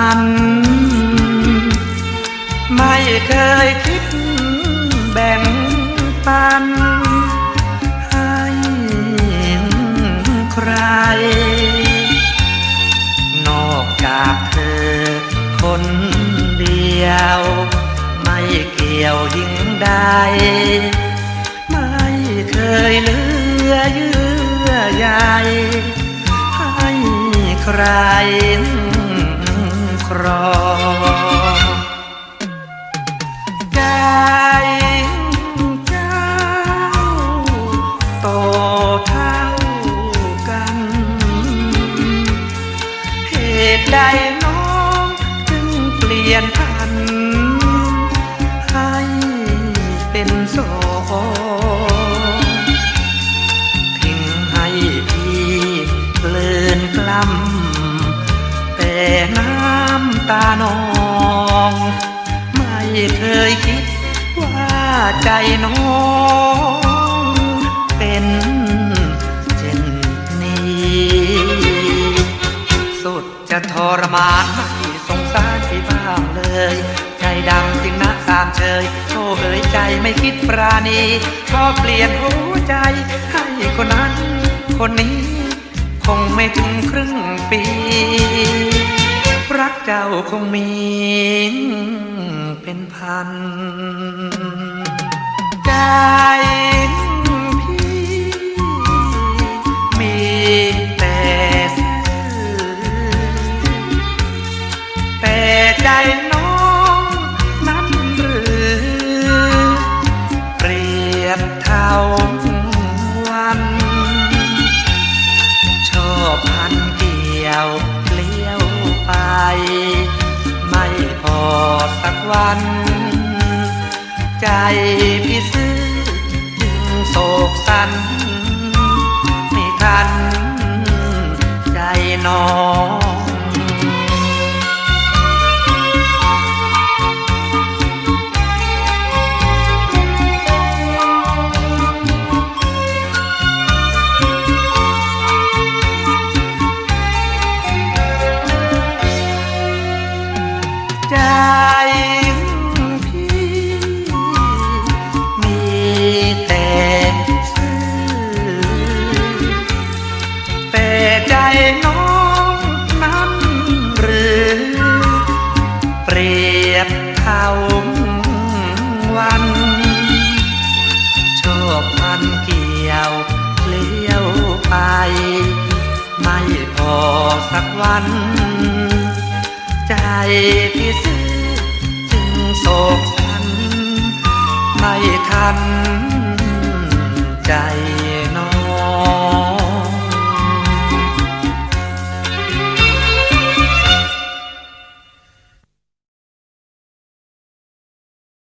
ัน ไม่เคยคิดแบ่งปัน ให้ใคร นอกจากเธอคนเดียว ไม่เกี่ยวยิ่งใด ไม่เคยเลือเยื่อใยให้ใคร รองใจเจ้าโตเท่ากัน เหตุใดน้องจึงเปลี่ยนพัน ให้เป็นโสองทิ้งให้พี่เลื่อนกล้ำแต่น้ำตานอง ไม่เคยคิดว่าใจน้องเป็นเช่นนี้ สุดจะทรมานให้สงสารพี่บ้างเลย ใจดำจึงนักสามเชยโอ้เอ๋ยใจไม่คิดปราณีชอเปลี่ยนหัวใจให้คนนั้น คนนี้ คงไม่ถึงครึ่งปี รักเจ้าคงมีเป็นพัน ใจพี่ มีแต่ซื่อแต่ใจน้องนั้นหรือ เปรียบเท่าวัน ชอบพัน วัน ใจพี่ซื้อจึงโศกสัน ไม่ทัน ใจน้องใจำเกี่ยวเลี้ยวไป ไม่พอสักวัน ใจที่ซื้อจึงโศกสัน ไม่ทันใจ